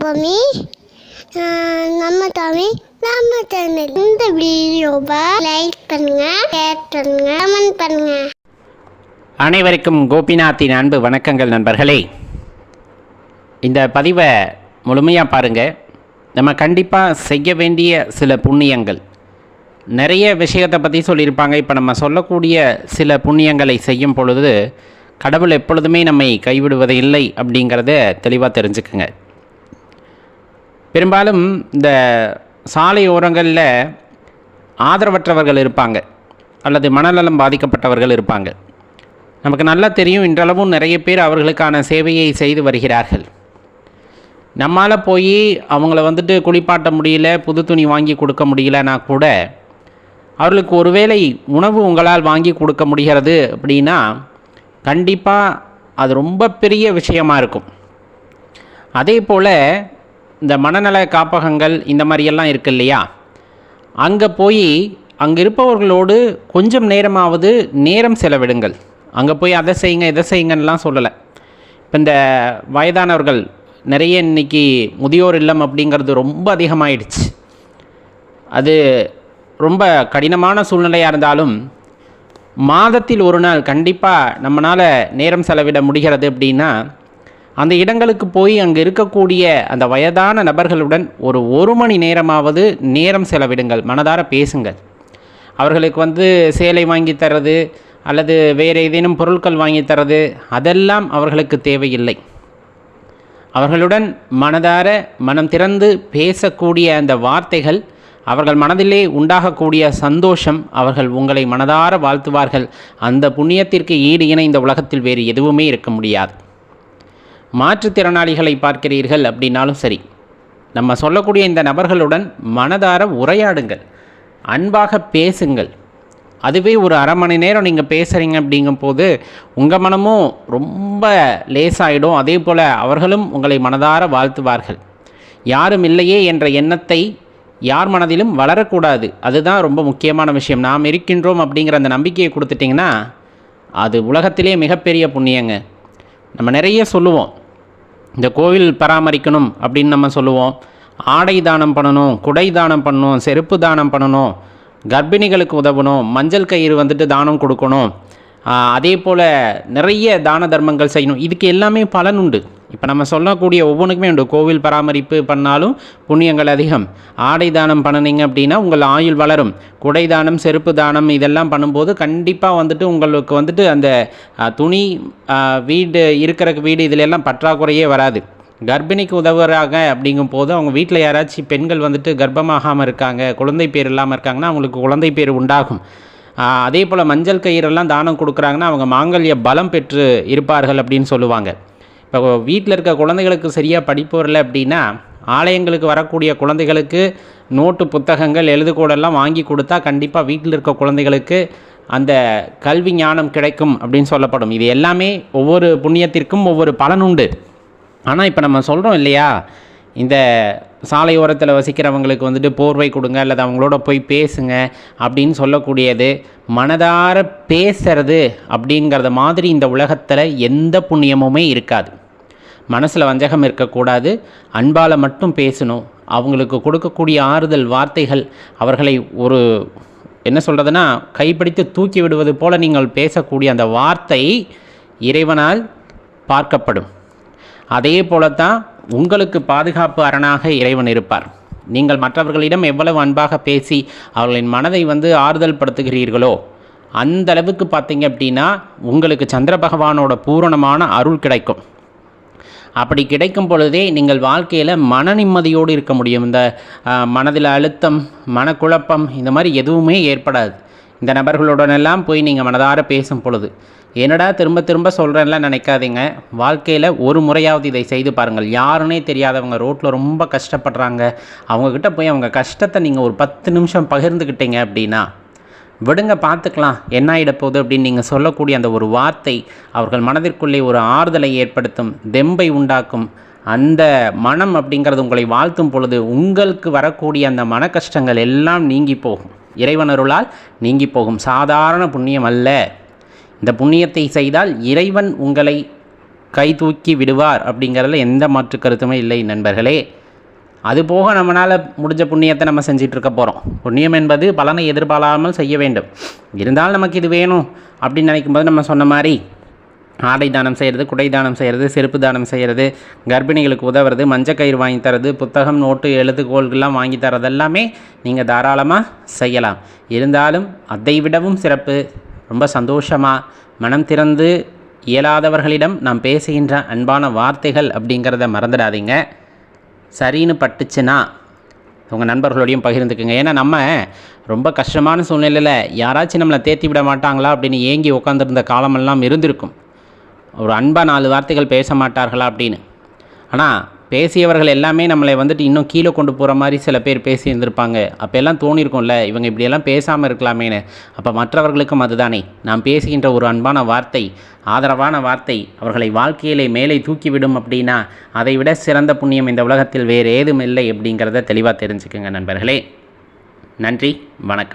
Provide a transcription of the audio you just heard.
பொம்மி. நம்ம தமிழ் நம்ம சேனல் இந்த வீடியோவை லைக் பண்ணுங்க ஷேர் பண்ணுங்க கமெண்ட் பண்ணுங்க. அனைவருக்கும் கோபிநாத்தின் அன்பு வணக்கங்கள் நண்பர்களே. இந்த பதிவை முழுமையாக பாருங்கள் நம்ம கண்டிப்பாக செய்ய வேண்டிய சில புண்ணியங்கள். நிறைய விஷயத்தை பற்றி சொல்லியிருப்பாங்க. இப்போ நம்ம சொல்லக்கூடிய சில புண்ணியங்களை செய்யும் பொழுது கடவுள் எப்பொழுதுமே நம்மை கைவிடுவது இல்லை அப்படிங்கிறத தெளிவாக தெரிஞ்சுக்குங்க. பெரும்பாலும் இந்த சாலை ஓரங்களில் ஆதரவற்றவர்கள் இருப்பாங்க. அல்லது மனநலம் பாதிக்கப்பட்டவர்கள் இருப்பாங்க. நமக்கு நல்லா தெரியும் இன்றளவும் நிறைய பேர் அவர்களுக்கான சேவையை செய்து வருகிறார்கள். நம்மால் போய் அவங்கள வந்துட்டு குளிப்பாட்ட முடியல புது துணி வாங்கி கொடுக்க முடியலனா கூட அவர்களுக்கு ஒருவேளை உணவு உங்களால் வாங்கி கொடுக்க முடிகிறது அப்படின்னா கண்டிப்பாக அது ரொம்ப பெரிய விஷயமா இருக்கும். அதே போல் இந்த மனநல காப்பகங்கள் இந்த மாதிரியெல்லாம் இருக்கு இல்லையா அங்கே போய் அங்கே இருப்பவர்களோடு கொஞ்சம் நேரமாவது நேரம் செலவிடுங்கள். அங்கே போய் அதை செய்யுங்க இதை செய்யுங்கன்னெலாம் சொல்லலை. இப்போ இந்த வயதானவர்கள் நிறைய இன்னைக்கு முதியோர் இல்லம் அப்படிங்கிறது ரொம்ப அதிகமாயிடுச்சு. அது ரொம்ப கடினமான சூழ்நிலையாக இருந்தாலும் மாதத்தில் ஒரு நாள் கண்டிப்பாக நம்மளால் நேரம் செலவிட முடிகிறது அப்படின்னா அந்த இடங்களுக்கு போய் அங்கே இருக்கக்கூடிய அந்த வயதான நபர்களுடன் ஒரு ஒரு மணி நேரமாவது நேரம் செலவிடுங்கள். மனதார பேசுங்கள். அவர்களுக்கு வந்து சேலை வாங்கி தர்றது அல்லது வேறு ஏதேனும் பொருட்கள் வாங்கி தர்றது அதெல்லாம் அவர்களுக்கு தேவையில்லை. அவர்களுடன் மனதார மனம் திறந்து பேசக்கூடிய அந்த வார்த்தைகள் அவர்கள் மனதிலே உண்டாகக்கூடிய சந்தோஷம் அவர்கள் உங்களை மனதார வாழ்த்துவார்கள். அந்த புண்ணியத்திற்கு ஈடு இணை இந்த உலகத்தில் வேறு எதுவுமே இருக்க முடியாது. மாற்றுத்திறனாளிகளை பார்க்கிறீர்கள் அப்படின்னாலும் சரி. நம்ம சொல்லக்கூடிய இந்த நபர்களுடன் மனதார உரையாடுங்கள். அன்பாக பேசுங்கள். அதுவே ஒரு அரை மணி நேரம் நீங்கள் பேசுகிறீங்க அப்படிங்கும்போது உங்கள் மனமும் ரொம்ப லேசாயிடும். அதே போல் அவர்களும் உங்களை மனதார வாழ்த்துவார்கள். யாரும் இல்லையே என்ற எண்ணத்தை யார் மனதிலும் வளரக்கூடாது. அதுதான் ரொம்ப முக்கியமான விஷயம். நாம் இருக்கின்றோம் அப்படிங்கிற அந்த நம்பிக்கையை கொடுத்துட்டிங்கன்னா அது உலகத்திலே மிகப்பெரிய புண்ணியங்க. நம்ம நிறைய சொல்லுவோம். இந்த கோவில் பராமரிக்கணும் அப்படின்னு நம்ம சொல்லுவோம். ஆடை தானம் பண்ணணும் குடை தானம் பண்ணணும் செருப்பு தானம் பண்ணணும் கர்ப்பிணிகளுக்கு உதவணும் மஞ்சள் கயிறு வந்துட்டு தானம் கொடுக்கணும். அதே போல் நிறைய தான தர்மங்கள் செய்யணும். இதுக்கு எல்லாமே பலன் உண்டு. இப்போ நம்ம சொல்லக்கூடிய ஒவ்வொன்றுக்குமே உண்டு. கோவில் பராமரிப்பு பண்ணாலும் புண்ணியங்கள் அதிகம். ஆடை தானம் பண்ணினீங்க அப்படின்னா உங்கள் ஆயுள் வளரும். குடை தானம் செருப்பு தானம் இதெல்லாம் பண்ணும்போது கண்டிப்பாக வந்துட்டு உங்களுக்கு வந்துட்டு அந்த துணி வீடு இருக்கிற வீடு இதிலெல்லாம் பற்றாக்குறையே வராது. கர்ப்பிணிக்கு உதவுறாங்க அப்படிங்கும் போது அவங்க வீட்டில் யாராச்சும் பெண்கள் வந்துட்டு கர்ப்பமாகாமல் இருக்காங்க குழந்தை பேர் இல்லாமல் இருக்காங்கன்னா அவங்களுக்கு குழந்தை பேர் உண்டாகும். அதே போல் மஞ்சள் கயிறெல்லாம் தானம் கொடுக்குறாங்கன்னா அவங்க மாங்கல்ய பலம் பெற்று இருப்பார்கள் அப்படின்னு சொல்லுவாங்க. இப்போ வீட்டில் இருக்க குழந்தைகளுக்கு சரியாக படிப்பு வரல அப்படின்னா ஆலயங்களுக்கு வரக்கூடிய குழந்தைகளுக்கு நோட்டு புத்தகங்கள் எழுதுகோடெல்லாம் வாங்கி கொடுத்தா கண்டிப்பாக வீட்டில் இருக்க குழந்தைகளுக்கு அந்த கல்வி ஞானம் கிடைக்கும் அப்படின்னு சொல்லப்படும். இது எல்லாமே ஒவ்வொரு புண்ணியத்திற்கும் ஒவ்வொரு பலன் உண்டு. ஆனால் இப்போ நம்ம சொல்கிறோம் இல்லையா? இந்த சாலையோரத்தில் வசிக்கிறவங்களுக்கு வந்துட்டு போர்வை கொடுங்க அல்லது அவங்களோட போய் பேசுங்க அப்படின்னு சொல்லக்கூடியது மனதார பேசுறது அப்படிங்கிறத மாதிரி இந்த உலகத்தில் எந்த புண்ணியமுமே இருக்காது. மனசில் வஞ்சகம் இருக்கக்கூடாது. அன்பால் மட்டும் பேசணும். அவங்களுக்கு கொடுக்கக்கூடிய ஆறுதல் வார்த்தைகள் அவர்களை ஒரு என்ன சொல்கிறதுனா கைப்பிடித்து தூக்கி விடுவது போல நீங்கள் பேசக்கூடிய அந்த வார்த்தை இறைவனால் பார்க்கப்படும். அதே போலத்தான் உங்களுக்கு பாதுகாப்பு அரணாக இறைவன் இருப்பார். நீங்கள் மற்றவர்களிடம் எவ்வளவு அன்பாக பேசி அவர்களின் மனதை வந்து ஆறுதல் படுத்துகிறீர்களோ அந்த அளவுக்கு பார்த்தீங்க அப்படின்னா உங்களுக்கு சந்திர பகவானோட பூரணமான அருள் கிடைக்கும். அப்படி கிடைக்கும் பொழுதே நீங்கள் வாழ்க்கையில் மன நிம்மதியோடு இருக்க முடியும். இந்த மனதில் அழுத்தம் மனக்குழப்பம் இந்த மாதிரி எதுவுமே ஏற்படாது. இந்த நபர்களுடனெல்லாம் போய் நீங்கள் மனதார பேசும் பொழுது. என்னடா திரும்ப திரும்ப சொல்கிறேன்லாம் நினைக்காதீங்க. வாழ்க்கையில் ஒரு முறையாவது இதை செய்து பாருங்கள். யாருன்னே தெரியாதவங்க ரோட்டில் ரொம்ப கஷ்டப்படுறாங்க. அவங்கக்கிட்ட போய் அவங்க கஷ்டத்தை நீங்கள் ஒரு பத்து நிமிஷம் பகிர்ந்துக்கிட்டீங்க அப்படின்னா விடுங்க பார்த்துக்கலாம். என்ன ஆகிடப்போகுது அப்படின்னு நீங்கள் சொல்லக்கூடிய அந்த ஒரு வார்த்தை அவர்கள் மனதிற்குள்ளே ஒரு ஆறுதலை ஏற்படுத்தும் தெம்பை உண்டாக்கும். அந்த மனம் அப்படிங்கிறது உங்களை வாழ்த்தும் பொழுது உங்களுக்கு வரக்கூடிய அந்த மன கஷ்டங்கள் எல்லாம் நீங்கி போகும். இறைவனருளால் நீங்கி போகும். சாதாரண புண்ணியம் அல்ல. இந்த புண்ணியத்தை செய்தால் இறைவன் உங்களை கை தூக்கி விடுவார் அப்படிங்கிறதுல எந்த மாற்று கருத்துமே இல்லை நண்பர்களே. அது போக நம்மளால் முடிஞ்ச புண்ணியத்தை நம்ம செஞ்சிகிட்ருக்க போகிறோம் புண்ணியம் என்பது பலனை எதிர்பாராமல் செய்ய வேண்டும். இருந்தாலும் நமக்கு இது வேணும் அப்படின்னு நினைக்கும்போது நம்ம சொன்ன மாதிரி ஆடை தானம் செய்கிறது குடை தானம் செய்கிறது செருப்பு தானம் செய்கிறது கர்ப்பிணிகளுக்கு உதவுறது மஞ்சக்கயிறு வாங்கி தரது புத்தகம் நோட்டு எழுதுகோள்கள்லாம் வாங்கி தரது எல்லாமே நீங்கள் தாராளமாக செய்யலாம். இருந்தாலும் அதை விடவும் சிறப்பு. ரொம்ப சந்தோஷமாக மனம் திறந்து இயலாதவர்களிடம் நாம் பேசுகின்ற அன்பான வார்த்தைகள் அப்படிங்கிறத மறந்துடாதீங்க. சரின்னு பட்டுச்சுன்னா உங்கள் நண்பர்களோடையும் பகிர்ந்துக்குங்க. ஏன்னா நம்ம ரொம்ப கஷ்டமான சூழ்நிலையில் யாராச்சும் நம்மளை தேத்தி விட மாட்டாங்களா அப்படின்னு ஏங்கி உட்காந்துருந்த காலமெல்லாம் இருந்திருக்கும். ஒரு அன்பாக நாலு வார்த்தைகள் பேச மாட்டார்களா அப்படின்னு. ஆனால் பேசியவர்கள் எல்லாமே நம்மளை வந்துட்டு இன்னும் கீழே கொண்டு போகிற மாதிரி சில பேர் பேசி இருந்திருப்பாங்க அப்போ எல்லாம் தோணியிருக்கும்ல இவங்க இப்படியெல்லாம் பேசாமல் இருக்கலாமேன்னு. அப்போ மற்றவர்களுக்கும் அதுதானே. நாம் பேசுகின்ற ஒரு அன்பான வார்த்தை ஆதரவான வார்த்தை அவர்களை வாழ்க்கையிலே மேலே தூக்கிவிடும் அப்படின்னா அதை விட சிறந்த புண்ணியம் இந்த உலகத்தில் வேறு ஏதும் இல்லை அப்படிங்கிறத தெளிவாக தெரிஞ்சுக்குங்க நண்பர்களே. நன்றி வணக்கம்.